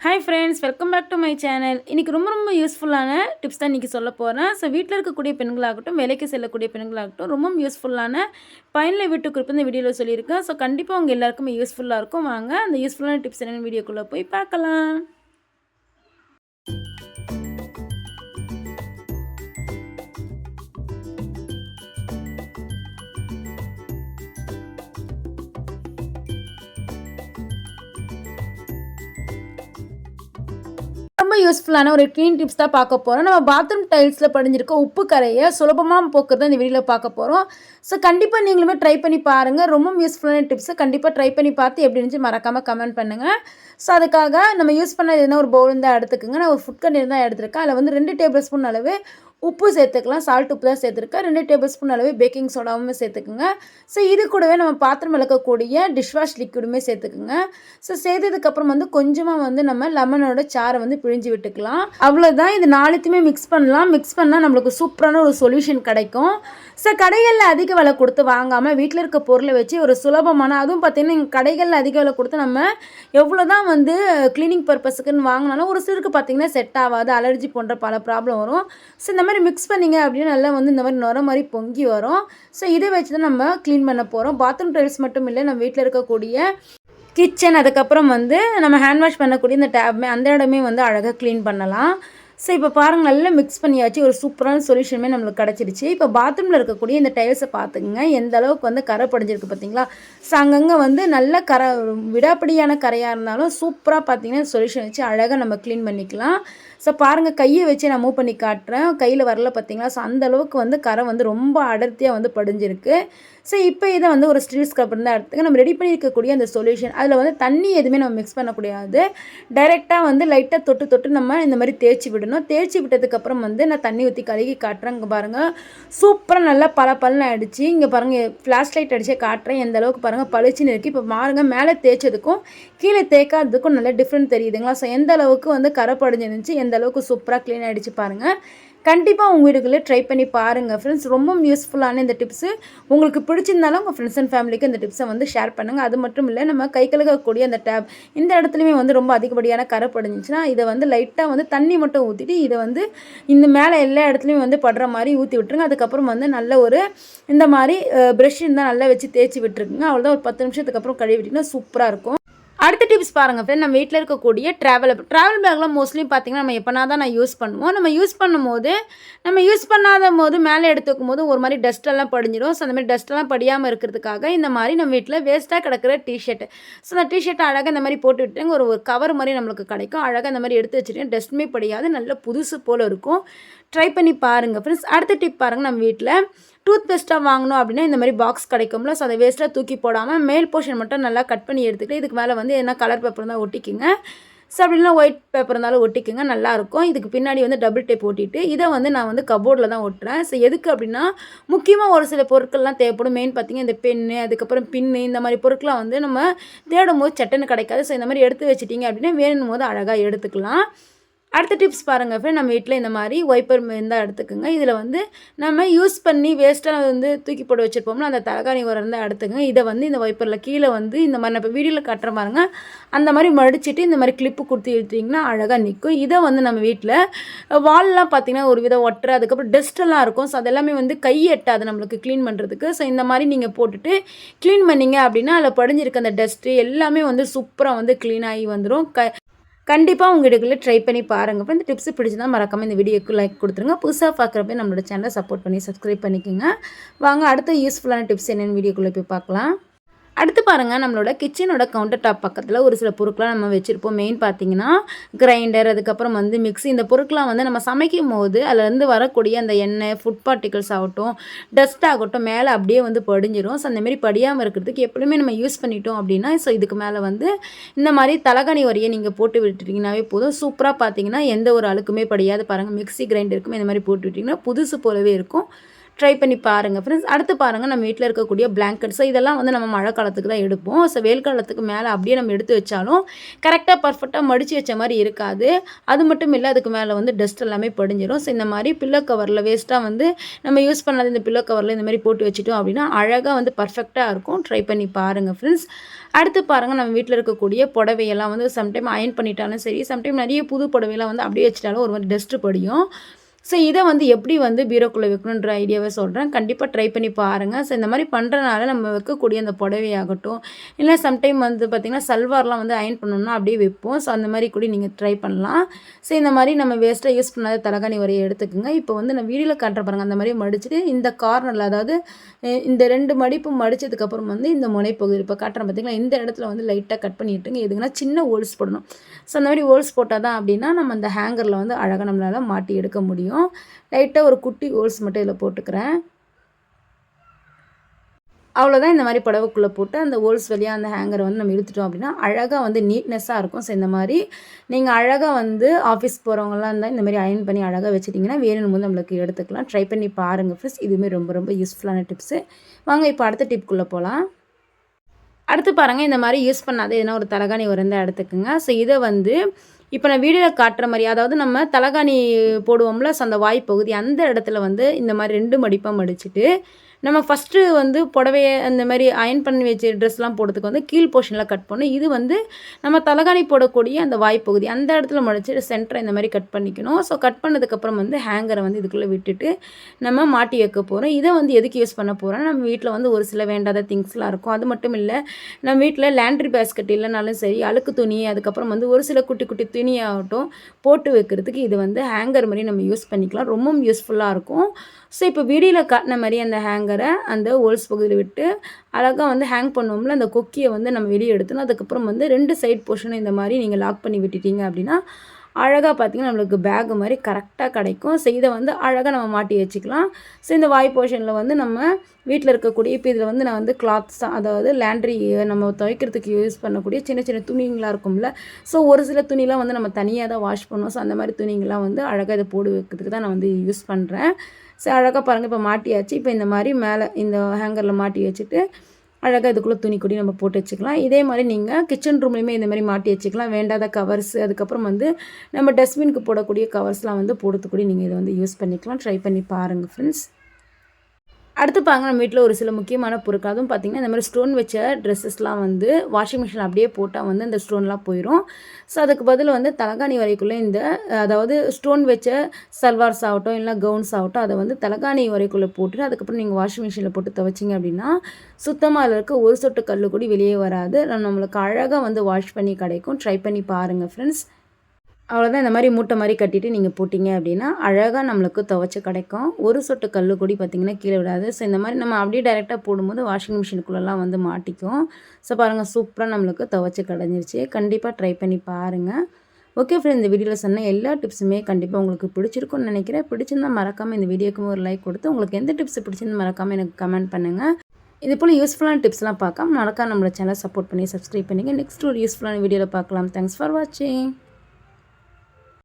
Hi friends welcome back to my channel இன்றைக்கி ரொம்ப ரொம்ப யூஸ்ஃபுல்லான டிப்ஸ் தான் இன்றைக்கி சொல்ல போகிறேன் ஸோ வீட்டில் இருக்கக்கூடிய பெண்களாகட்டும் வேலைக்கு செல்லக்கூடிய பெண்களாகட்டும் ரொம்ப யூஸ்ஃபுல்லான பயனில் வீட்டு குறிப்பு இந்த வீடியோவில் சொல்லியிருக்கேன். ஸோ கண்டிப்பாக உங்கள் எல்லாருக்குமே யூஸ்ஃபுல்லாக இருக்கும். வாங்க அந்த யூஸ்ஃபுல்லான டிப்ஸ் என்னென்னு வீடியோக்குள்ளே போய் பார்க்கலாம். ரொம்ப யூஸ்ஃபுல்லான ஒரு க்ளீன் டிப்ஸ் தான் பார்க்க போகிறோம் நம்ம பாத்ரூம் டைல்ஸில் படிஞ்சிருக்க உப்பு கரையை சுலபமாக போக்குறது இந்த வீடியோவில் பார்க்க போகிறோம் ஸோ கண்டிப்பாக நீங்களுமே ட்ரை பண்ணி பாருங்கள் ரொம்ப யூஸ்ஃபுல்லான டிப்ஸை கண்டிப்பாக ட்ரை பண்ணி பார்த்து எப்படி இருந்துச்சு மறக்காமல் கமெண்ட் பண்ணுங்கள் ஸோ அதுக்காக நம்ம யூஸ் பண்ணது என்ன ஒரு பவுல் இருந்தால் எடுத்துக்கோங்க. நான் ஒரு ஃபுட் கண்டீர் தான் எடுத்திருக்கேன். அதில் வந்து ரெண்டு டேபிள் ஸ்பூன் அளவு உப்பு சேர்த்துக்கலாம் சால்ட் உப்பு தான் சேர்த்துருக்கேன். ரெண்டு டேபிள் ஸ்பூன் அளவு பேக்கிங் சோடாவும் சேர்த்துக்குங்க. ஸோ இது கூடவே நம்ம பாத்திரம் விளக்கக்கூடிய டிஷ்வாஷ் லிக்விடுமே சேர்த்துக்குங்க. ஸோ சேர்த்ததுக்கப்புறம் வந்து கொஞ்சமாக வந்து நம்ம லெமனோட சாரை வந்து பிழிஞ்சு விட்டுக்கலாம். அவ்வளோதான் இது நாலுத்தையுமே மிக்ஸ் பண்ணலாம். மிக்ஸ் பண்ணால் நம்மளுக்கு சூப்பரான ஒரு சொல்யூஷன் கிடைக்கும். ஸோ கடைகளில் அதிக விலை கொடுத்து வாங்காமல் வீட்டில் இருக்க பொருளை வச்சு ஒரு சுலபமான அதுவும் பார்த்திங்கன்னா இங்கே கடைகளில் அதிக விலை கொடுத்து நம்ம எவ்வளோ தான் வந்து க்ளீனிங் பர்பஸுக்குன்னு வாங்கினாலும் ஒரு சிலருக்கு பார்த்திங்கன்னா செட் ஆகாது. அலர்ஜி போன்ற பல ப்ராப்ளம் வரும். ஸோ இந்த மாதிரி மிக்ஸ் பண்ணிங்க அப்படின்னா நல்லா வந்து இந்த மாதிரி நுர மாதிரி பொங்கி வரும். ஸோ இதை வச்சு தான் நம்ம க்ளீன் பண்ண போகிறோம் பாத்ரூம் டைல்ஸ் மட்டும் இல்லை நம்ம வீட்டில் இருக்கக்கூடிய கிச்சன் அதுக்கப்புறம் வந்து நம்ம ஹேண்ட் வாஷ் பண்ணக்கூடிய இந்த டேப்மே அந்த இடமே வந்து அழகாக க்ளீன் பண்ணலாம். ஸோ இப்போ பாருங்கள் நல்லா மிக்ஸ் பண்ணியாச்சு. ஒரு சூப்பரான சொல்யூஷனுமே நம்மளுக்கு கிடச்சிருச்சு. இப்போ பாத்ரூமில் இருக்கக்கூடிய இந்த டைல்ஸை பார்த்துக்குங்க எந்த அளவுக்கு வந்து கரை படிஞ்சிருக்கு பார்த்தீங்களா ஸோ அங்கங்கே வந்து நல்ல கரை விடாப்படியான கரையாக இருந்தாலும் சூப்பராக பார்த்தீங்கன்னா சொல்யூஷன் வச்சு அழகாக நம்ம க்ளீன் பண்ணிக்கலாம். ஸோ பாருங்கள் கையை வச்சு நான் மூவ் பண்ணி காட்டுறேன். கையில் வரல பார்த்தீங்களா ஸோ அந்த அளவுக்கு வந்து கரை வந்து ரொம்ப அடர்த்தியாக வந்து படிஞ்சிருக்கு. ஸோ இப்போ இதை வந்து ஒரு ஸ்டீல் ஸ்க்ரப்பர் தான் எடுத்துக்க. நம்ம ரெடி பண்ணியிருக்கக்கூடிய அந்த சொல்யூஷன் அதில் வந்து தண்ணி எதுவுமே நம்ம மிக்ஸ் பண்ணக்கூடாது. டைரெக்டாக வந்து லைட்டாக தொட்டு தொட்டு நம்ம இந்த மாதிரி தேய்ச்சி விடணும். தேய்ச்சி விட்டதுக்கப்புறம் வந்து நான் தண்ணி ஊற்றி கழுகி காட்டுறேன் இங்கே பாருங்கள் சூப்பராக நல்லா பல பலன்னு அடிச்சு இங்கே பாருங்கள் ஃப்ளாஷ் லைட் அடித்து காட்டுறேன். எந்த அளவுக்கு பாருங்கள் பளிச்சுன்னு இருக்குது இப்போ பாருங்கள் மேலே தேய்ச்சதுக்கும் கீழே தேய்க்காததுக்கும் நல்லா டிஃப்ரெண்ட் தெரியுதுங்களா? ஸோ எந்த அளவுக்கு வந்து கரை படிஞ்சிருந்துச்சு எந்த அளவுக்கு சூப்பராக க்ளீன் ஆகிடுச்சு பாருங்கள் கண்டிப்பாக உங்கள் வீடுகளில் ட்ரை பண்ணி பாருங்கள் ஃப்ரெண்ட்ஸ் ரொம்ப யூஸ்ஃபுல்லான இந்த டிப்ஸு உங்களுக்கு பிடிச்சிருந்தாலும் உங்கள் ஃப்ரெண்ட்ஸ் அண்ட் ஃபேமிலிக்கு இந்த டிப்ஸை வந்து ஷேர் பண்ணுங்கள் அது மட்டும் இல்லை நம்ம கை கழுகக்கூடிய அந்த டேப் இந்த இடத்துலையுமே வந்து ரொம்ப அதிகப்படியான கரை படிஞ்சிச்சுன்னா இதை வந்து லைட்டாக வந்து தண்ணி மட்டும் ஊற்றிட்டு இதை வந்து இந்த மேலே எல்லா இடத்துலையும் வந்து படுற மாதிரி ஊற்றி விட்டுருங்க. அதுக்கப்புறம் வந்து நல்ல ஒரு இந்த மாதிரி ப்ரெஷ் இருந்தால் நல்லா வச்சு தேய்ச்சி விட்டுருக்குங்க. அவ்வளோதான் ஒரு பத்து நிமிஷத்துக்கு அப்புறம் கழுவி விட்டிங்கன்னா சூப்பராக இருக்கும். அடுத்த டிப்ஸ் பாருங்கள் ஃப்ரெண்ட் நம்ம வீட்டில் இருக்கக்கூடிய ட்ராவல் ட்ராவல் பேக்லாம் மோஸ்ட்லி பார்த்திங்கன்னா நம்ம எப்போனா தான் நான் யூஸ் பண்ணுவோம். நம்ம யூஸ் பண்ணும்போது நம்ம யூஸ் பண்ணாத போது மேலே எடுத்து வைக்கும்போது ஒரு மாதிரி டஸ்ட்டெல்லாம் படிஞ்சிடும். ஸோ அந்த மாதிரி டஸ்ட்டெல்லாம் படியாமல் இருக்கிறதுக்காக இந்த மாதிரி நம்ம வீட்டில் வேஸ்ட்டாக கிடக்கிற டிஷர்ட் ஸோ அந்த டிஷர்ட் அழகாக இந்த மாதிரி போட்டு விட்டுங்க ஒரு ஒரு கவர் மாதிரி நம்மளுக்கு கிடைக்கும். அழகாக இந்த மாதிரி எடுத்து வச்சுட்டு டஸ்ட்டுமே படியாது. நல்ல புதுசு போல் இருக்கும். ட்ரை பண்ணி பாருங்கள் ஃப்ரெண்ட்ஸ் அடுத்த டிப் பாருங்கள் நம்ம வீட்டில் டூத் பேஸ்ட்டாக வாங்கினோம் அப்படின்னா இந்த மாதிரி பாக்ஸ் கிடைக்கும்ல ஸோ அதை வேஸ்ட்டாக தூக்கி போடாமல் மேல் போர்ஷன் மட்டும் நல்லா கட் பண்ணி எடுத்துக்கிட்டு இதுக்கு மேலே வந்து என்ன கலர் பேப்பர் இருந்தால் ஒட்டிக்குங்க. ஸோ அப்படின்னா ஒயிட் பேப்பர் இருந்தாலும் ஒட்டிக்குங்க நல்லாயிருக்கும். இதுக்கு பின்னாடி வந்து டபுள் டேப் ஒட்டிட்டு இதை வந்து நான் வந்து கபோர்டில் தான் ஒட்டுறேன். ஸோ எதுக்கு அப்படின்னா முக்கியமாக ஒரு சில பொருட்கள்லாம் தேவைப்படும். மெயின் பார்த்திங்கன்னா இந்த பென்னு அதுக்கப்புறம் பின்னு இந்த மாதிரி பொருட்கள்லாம் வந்து நம்ம தேடும் போது சட்டன்னு கிடைக்காது. ஸோ இந்த மாதிரி எடுத்து வச்சிட்டிங்க அப்படின்னா வேணும் போது அழகாக எடுத்துக்கலாம். அடுத்த டிப்ஸ் பாருங்கள் ஃப்ரெண்ட் நம்ம வீட்டில் இந்த மாதிரி ஒய்ப்பர் இருந்தால் எடுத்துக்கோங்க. இதில் வந்து நம்ம யூஸ் பண்ணி வேஸ்ட்டாக வந்து தூக்கி போட்டு வச்சுருப்போம்ல அந்த தலைகாணி உரம் இருந்தால் எடுத்துக்கங்க. இதை வந்து இந்த ஒய்ப்பரில் கீழே வந்து இந்த மாதிரி நம்ம வீடியோவில் கட்டுற பாருங்க அந்த மாதிரி மடிச்சுட்டு இந்த மாதிரி கிளிப்பு கொடுத்து எடுத்திங்கன்னா அழகாக நிற்கும் இதை வந்து நம்ம வீட்டில் வால்லாம் பார்த்திங்கன்னா ஒரு விதம் ஒட்டுற அதுக்கப்புறம் டஸ்ட்டெல்லாம் இருக்கும். ஸோ அதெல்லாமே வந்து கை எட்டாது நம்மளுக்கு க்ளீன் பண்ணுறதுக்கு ஸோ இந்த மாதிரி நீங்கள் போட்டுட்டு க்ளீன் பண்ணிங்க அப்படின்னா அதில் படிஞ்சிருக்க அந்த டஸ்ட்டு எல்லாமே வந்து சூப்பராக வந்து க்ளீன் ஆகி வந்துடும் க கண்டிப்பாக உங்கள் வீடுகளில் ட்ரை பண்ணி பாருங்கள் இப்போ இந்த டிப்ஸ் பிடிச்சிருந்தால் மறக்காமல் இந்த வீடியோக்கு லைக் கொடுத்துருங்க. புதுசாக பார்க்குறப்ப நம்மளோட சேனலை சப்போர்ட் பண்ணி சப்ஸ்கிரைப் பண்ணிக்கோங்க. வாங்க அடுத்த யூஸ்ஃபுல்லான டிப்ஸ் என்னென்னு வீடியோக்குள்ளே போய் பார்க்கலாம். அடுத்து பாருங்கள் நம்மளோட கிச்சனோட கவுண்டர் டாப் பக்கத்தில் ஒரு சில பொருட்களாக நம்ம வச்சுருப்போம். மெயின் பார்த்தீங்கன்னா கிரைண்டர் அதுக்கப்புறம் வந்து மிக்ஸி இந்த பொருட்கள்லாம் வந்து நம்ம சமைக்கும் போது அதுலேருந்து வரக்கூடிய அந்த எண்ணெய் ஃபுட் பார்ட்டிகல்ஸ் ஆகட்டும் டஸ்ட் ஆகட்டும் மேலே அப்படியே வந்து படிஞ்சிரும். ஸோ அந்தமாரி படியாமல் இருக்கிறதுக்கு எப்பவுமே நம்ம யூஸ் பண்ணிட்டோம் அப்படின்னா ஸோ இதுக்கு மேலே வந்து இந்த மாதிரி தலகாணி வரியை நீங்கள் போட்டு விட்டுட்டிங்கனாவே போதும். சூப்பராக பார்த்தீங்கன்னா எந்த ஒரு அழுக்குமே படியாது. பாருங்கள் மிக்ஸி கிரைண்டருக்குமே இந்த மாதிரி போட்டு விட்டிங்கன்னா புதுசு போலவே இருக்கும். ட்ரை பண்ணி பாருங்கள் ஃப்ரெண்ட்ஸ் அடுத்து பாருங்கள் நம்ம வீட்டில் இருக்கக்கூடிய பிளாங்கெட்ஸ் இதெல்லாம் வந்து நம்ம மழை காலத்துக்கு தான் எடுப்போம். ஸோ வெயில் காலத்துக்கு மேலே அப்படியே நம்ம எடுத்து வச்சாலும் கரெக்டாக பர்ஃபெக்டாக மடித்து வச்ச மாதிரி இருக்காது. அது மட்டும் இல்லை அதுக்கு மேலே வந்து டஸ்ட் எல்லாமே படிஞ்சிடும் ஸோ இந்த மாதிரி பில்லோ கவரில் வேஸ்ட்டாக வந்து நம்ம யூஸ் பண்ணாத இந்த பில்லோ கவரில் இந்த மாதிரி போட்டு வச்சுட்டோம் அப்படின்னா அழகாக வந்து பர்ஃபெக்டாக இருக்கும். ட்ரை பண்ணி பாருங்கள் ஃப்ரெண்ட்ஸ் அடுத்து பாருங்கள் நம்ம வீட்டில் இருக்கக்கூடிய புடவையெல்லாம் வந்து சம்டைம் அயன் பண்ணிட்டாலும் சரி சம்டைம் நிறைய புது புடவையெல்லாம் வந்து அப்படியே வச்சிட்டாலும் ஒரு மாதிரி டஸ்ட்டு படியும். ஸோ இதை வந்து எப்படி வந்து பீரோக்குள்ளே வைக்கணுன்ற ஐடியாவை சொல்கிறேன் கண்டிப்பாக ட்ரை பண்ணி பாருங்கள் ஸோ இந்த மாதிரி பண்ணுறனால நம்ம வைக்கக்கூடிய அந்த புடவையாகட்டும் இல்லை சம்டைம் வந்து பார்த்திங்கன்னா சல்வார்லாம் வந்து அயன் பண்ணணும்னா அப்படியே வைப்போம். ஸோ அந்த மாதிரி கூட நீங்கள் ட்ரை பண்ணலாம். ஸோ இந்த மாதிரி நம்ம வேஸ்ட்டாக யூஸ் பண்ணாத தலகாணி வரையை எடுத்துக்கோங்க. இப்போ வந்து நான் வீடியோவில் காட்டுற பாருங்கள் அந்த மாதிரி மடிச்சுட்டு இந்த கார்னரில் அதாவது இந்த ரெண்டு மடிப்பு மடித்ததுக்கப்புறம் வந்து இந்த முனைப்பகுதி இப்போ காட்டுறேன் பார்த்திங்களா இந்த இடத்துல வந்து லைட்டாக கட் பண்ணிட்டுங்க எதுக்குன்னா சின்ன ஹோல்ஸ் போடணும். ஸோ அந்த மாதிரி ஹோல்ஸ் போட்டால் தான் அப்படின்னா நம்ம அந்த ஹேங்கரில் வந்து அழகாக நம்மளால் மாட்டி எடுக்க முடியும். லைட்டாக ஒரு குட்டி ஹோல்ஸ் மட்டும் இதில் போட்டுக்கிறேன். அவ்வளோதான் இந்த மாதிரி புடவைக்குள்ளே போட்டு அந்த ஹோல்ஸ் வழியாக அந்த ஹேங்கரை வந்து நம்ம இழுத்துட்டோம் அப்படின்னா அழகாக வந்து நீட்னஸ்ஸாக இருக்கும். ஸோ இந்த மாதிரி நீங்கள் அழகாக வந்து ஆஃபீஸ் போகிறவங்களாம் இருந்தால் இந்த மாதிரி அயன் பண்ணி அழகாக வச்சுட்டிங்கன்னா வேணும் போது நம்மளுக்கு எடுத்துக்கலாம். ட்ரை பண்ணி பாருங்கள் ஃப்ரெண்ட்ஸ் இதுவுமே ரொம்ப ரொம்ப யூஸ்ஃபுல்லான டிப்ஸு வாங்க இப்போ அடுத்த டிப்குள்ளே போகலாம் அடுத்து பாருங்கள் இந்த மாதிரி யூஸ் பண்ணாத எதனா ஒரு தலகாணி ஒரு இருந்தால் எடுத்துக்கோங்க. ஸோ இதை வந்து இப்போ நான் வீடியோவில் காட்டுற மாதிரி அதாவது நம்ம தலகாணி போடுவோம்ல ஸோ அந்த வாய்ப்பகுதி அந்த இடத்துல வந்து இந்த மாதிரி ரெண்டு மடிப்பாக மடிச்சுட்டு நம்ம ஃபஸ்ட்டு வந்து புடவையை அந்த மாதிரி அயன் பண்ணி வச்ச ட்ரெஸ்லாம் போடுறதுக்கு வந்து கீழ் போர்ஷனில் கட் பண்ணணும். இது வந்து நம்ம தலகாணி போடக்கூடிய அந்த வாய்ப்பகுதி அந்த இடத்துல முடிச்சு சென்டரை இந்த மாதிரி கட் பண்ணிக்கணும். ஸோ கட் பண்ணதுக்கப்புறம் வந்து ஹேங்கரை வந்து இதுக்குள்ளே விட்டுட்டு நம்ம மாட்டி வைக்க போகிறோம் இதை வந்து எதுக்கு யூஸ் பண்ண போகிறோம் நம்ம வீட்டில் வந்து ஒரு சில வேண்டாத திங்ஸ்லாம் இருக்கும். அது மட்டும் இல்லை நம்ம வீட்டில் லேண்ட்ரி பேஸ்கெட் இல்லைனாலும் சரி அழுக்கு துணி அதுக்கப்புறம் வந்து ஒரு சில குட்டி குட்டி துணியாகட்டும் போட்டு வைக்கிறதுக்கு இது வந்து ஹேங்கர் மாதிரி நம்ம யூஸ் பண்ணிக்கலாம். ரொம்பவும் யூஸ்ஃபுல்லாக இருக்கும். ஸோ இப்போ வீடியோவில் காட்டின மாதிரி அந்த ஹேங்கர் அந்த ஹோல்ஸ் பகுதியில் விட்டு அழகாக வந்து ஹேங் பண்ணுவோம்ல அந்த கொக்கியை வந்து நம்ம வெளியே எடுத்தணும் அதுக்கப்புறம் வந்து ரெண்டு சைட் போர்ஷனை இந்த மாதிரி நீங்கள் லாக் பண்ணி விட்டுட்டீங்க அப்படின்னா அழகாக பார்த்திங்கன்னா நம்மளுக்கு பேக் மாதிரி கரெக்டாக கிடைக்கும். ஸோ இதை வந்து அழகாக நம்ம மாட்டி வச்சுக்கலாம். ஸோ இந்த வாய் போர்ஷனில் வந்து நம்ம வீட்டில் இருக்கக்கூடிய இப்போ இதில் வந்து நான் வந்து கிளாத்ஸ் தான் அதாவது லேண்ட்ரி நம்ம துவைக்கிறதுக்கு யூஸ் பண்ணக்கூடிய சின்ன சின்ன துணிங்களாக இருக்கும்ல. ஸோ ஒரு சில துணிலாம் வந்து நம்ம தனியாக தான் வாஷ் பண்ணுவோம். ஸோ அந்த மாதிரி துணிங்கள்லாம் வந்து அழகாக இதை போடு வைக்கிறதுக்கு தான் நான் வந்து யூஸ் பண்ணுறேன் ஸோ அழகாக பாருங்கள் இப்போ மாட்டியாச்சு. இப்போ இந்த மாதிரி மேலே இந்த ஹேங்கரில் மாட்டி வச்சுட்டு அழகாக இதுக்குள்ளே துணி கொடி நம்ம போட்டு வச்சுக்கலாம். இதே மாதிரி நீங்கள் கிச்சன் ரூம்லேயுமே இந்த மாதிரி மாட்டி வச்சுக்கலாம். வேண்டாத கவர்ஸ் அதுக்கப்புறம் வந்து நம்ம டஸ்ட்பினுக்கு போடக்கூடிய கவர்ஸ்லாம் வந்து போடுறதுக்கூடிய நீங்கள் இதை வந்து யூஸ் பண்ணிக்கலாம். ட்ரை பண்ணி பாருங்கள் ஃப்ரெண்ட்ஸ் அடுத்து பாருங்க நம்ம வீட்டில் ஒரு சில முக்கியமான பொருட்கள். அதுவும் பார்த்திங்கன்னா இந்த மாதிரி ஸ்டோன் வச்ச ட்ரெஸ்ஸஸ்லாம் வந்து வாஷிங் மிஷின் அப்படியே போட்டால் வந்து அந்த ஸ்டோன்லாம் போயிடும் ஸோ அதுக்கு பதில் வந்து தலகாணி வரைக்குள்ளே இந்த அதாவது ஸ்டோன் வச்ச சல்வார்ஸ் ஆகட்டும் இல்லை கவுன்ஸ் ஆகட்டும் அதை வந்து தலகாணி வரைக்குள்ளே போட்டுட்டு அதுக்கப்புறம் நீங்கள் வாஷிங் மிஷினில் போட்டு துவைச்சிங்க அப்படின்னா சுத்தமாக அதில் இருக்க ஒரு சொட்டு கல் கூட வெளியே வராது. நம்மளுக்கு அழகாக வந்து வாஷ் பண்ணி கிடைக்கும். ட்ரை பண்ணி பாருங்கள் ஃப்ரெண்ட்ஸ் அவ்வளோதான் இந்த மாதிரி மூட்டை மாதிரி கட்டிட்டு நீங்கள் போட்டிங்க அப்படின்னா அழகாக நம்மளுக்கு துவைச்சி கிடைக்கும். ஒரு சொட்டு கல் கூடி பார்த்திங்கன்னா கீழே விடாது. ஸோ இந்த மாதிரி நம்ம அப்படியே டைரெக்டாக போடும்போது வாஷிங் மிஷினுக்குள்ளெல்லாம் வந்து மாட்டிக்கும். ஸோ பாருங்கள் சூப்பராக நம்மளுக்கு துவைச்சி கிடஞ்சிருச்சு. கண்டிப்பாக ட்ரை பண்ணி பாருங்கள் ஓகே ஃப்ரெண்ட் இந்த வீடியோவில் சொன்ன எல்லா டிப்ஸுமே கண்டிப்பாக உங்களுக்கு பிடிச்சிருக்கும்னு நினைக்கிறேன். பிடிச்சிருந்தால் மறக்காமல் இந்த வீடியோக்கும் ஒரு லைக் கொடுத்து உங்களுக்கு எந்த டிப்ஸ் பிடிச்சிருந்து மறக்காமல் எனக்கு கமெண்ட் பண்ணுங்கள் இது போல் யூஸ்ஃபுல்லான டிப்ஸ்லாம் பார்க்காம மறக்காம நம்மளோட சேனலை சப்போர்ட் பண்ணி சப்ஸ்கிரைப் பண்ணிங்க. நெக்ஸ்ட் ஒரு யூஸ்ஃபுல்லான வீடியோவில் பார்க்கலாம். தேங்க்ஸ் ஃபார் வாட்சிங்